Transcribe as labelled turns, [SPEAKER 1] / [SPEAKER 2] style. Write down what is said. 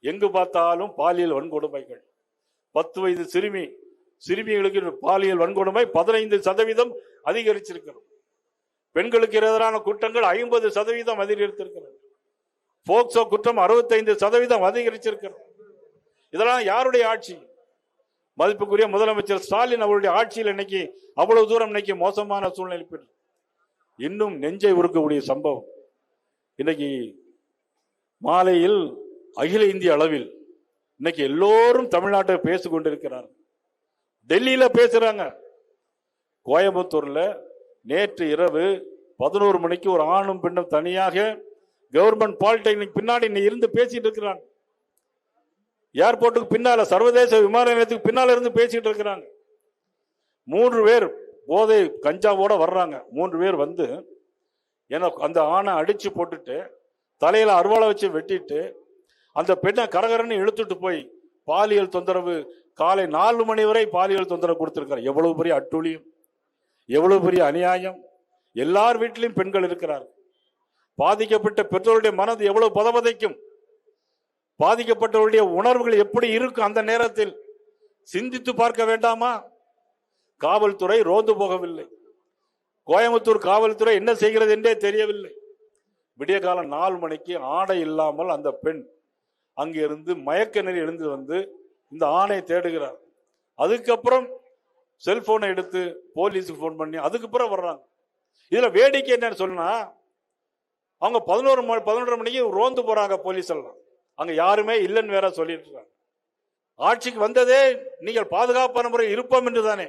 [SPEAKER 1] எங்கு பார்த்தாலும் பாலியல் வன்கொடுமைகள். பத்து வயது சிறுமி சிறுமிகளுக்கு பாலியல் வன்கொடுமை பதினைந்து சதவீதம் அதிகரிச்சிருக்கிறது. பெண்களுக்கு எதிரான குற்றங்கள் ஐம்பது சதவீதம் அதிகரித்திருக்கிறது. போக்சோ குற்றம் அறுபத்தைந்து சதவீதம் அதிகரிச்சிருக்கிறது. இதெல்லாம் யாருடைய ஆட்சி? மதிப்புக்குரிய முதலமைச்சர் ஸ்டாலின் அவருடைய ஆட்சியில் இன்னைக்கு அவ்வளவு தூரம் இன்னைக்கு மோசமான சூழ்நிலை பெற்று இன்னும் நெஞ்சை உருக்கக்கூடிய சம்பவம். இன்னைக்கு மாலையில் அகில இந்திய அளவில் இன்னைக்கு எல்லோரும் தமிழ்நாட்டை பேசிக் கொண்டிருக்கிறார். டெல்லியில பேசுறாங்க. கோயம்புத்தூர்ல நேற்று இரவு பதினோரு மணிக்கு ஒரு ஆணும் பெண்ணும் தனியாக கவர்மெண்ட் பாலிடெக்னிக் பின்னாடி இன்னை இருந்து பேசிட்டு இருக்கிறாங்க. ஏர்போர்ட்டுக்கு பின்னால சர்வதேச விமான நிலையத்துக்கு பின்னால இருந்து பேசிட்டு இருக்கிறாங்க. மூன்று பேர் போதை கஞ்சாவோட வர்றாங்க. மூன்று பேர் வந்து என்ன அந்த ஆணை அடிச்சு போட்டுட்டு தலையில அருவாளை வச்சு வெட்டிட்டு அந்த பெண்ணை கரகரன்னு இழுத்துட்டு போய் பாலியல் தொந்தரவு காலை நாலு மணி வரை பாலியல் தொந்தரவு கொடுத்திருக்காரு எவ்வளவு பெரிய அட்டூழியம் எவ்வளவு பெரிய அநியாயம். எல்லார் வீட்டிலையும் பெண்கள் இருக்கிறார் பாதிக்கப்பட்ட பெற்றோருடைய மனது எவ்வளவு பதபதைக்கும். பாதிக்கப்பட்டவருடைய உணர்வுகள் எப்படி இருக்கும் அந்த நேரத்தில்? சிந்தித்து பார்க்க வேண்டாமா? காவல்துறை ரோந்து போகவில்லை. கோயம்புத்தூர் காவல்துறை என்ன செய்கிறது என்றே தெரியவில்லை. விடிய காலம் நாலு மணிக்கு ஆடை இல்லாமல் அந்த பெண் அங்கிருந்து மயக்க நிலை எழுந்து வந்து இந்த ஆணை தேடுகிறார். அதுக்கப்புறம் செல்போனை எடுத்து போலீஸுக்கு ஃபோன் பண்ணி அதுக்கப்புறம் வர்றாங்க. இதில் வேடிக்கை என்னன்னு சொன்னா அவங்க பதினோரு மணி பதினொன்றரை மணிக்கு ரோந்து போறாங்க போலீஸ் எல்லாம். அங்கே யாருமே இல்லைன்னு வேற சொல்லிட்டு இருக்காங்க. ஆட்சிக்கு வந்ததே நீங்கள் பாதுகாப்பான முறை இருப்போம் என்று தானே.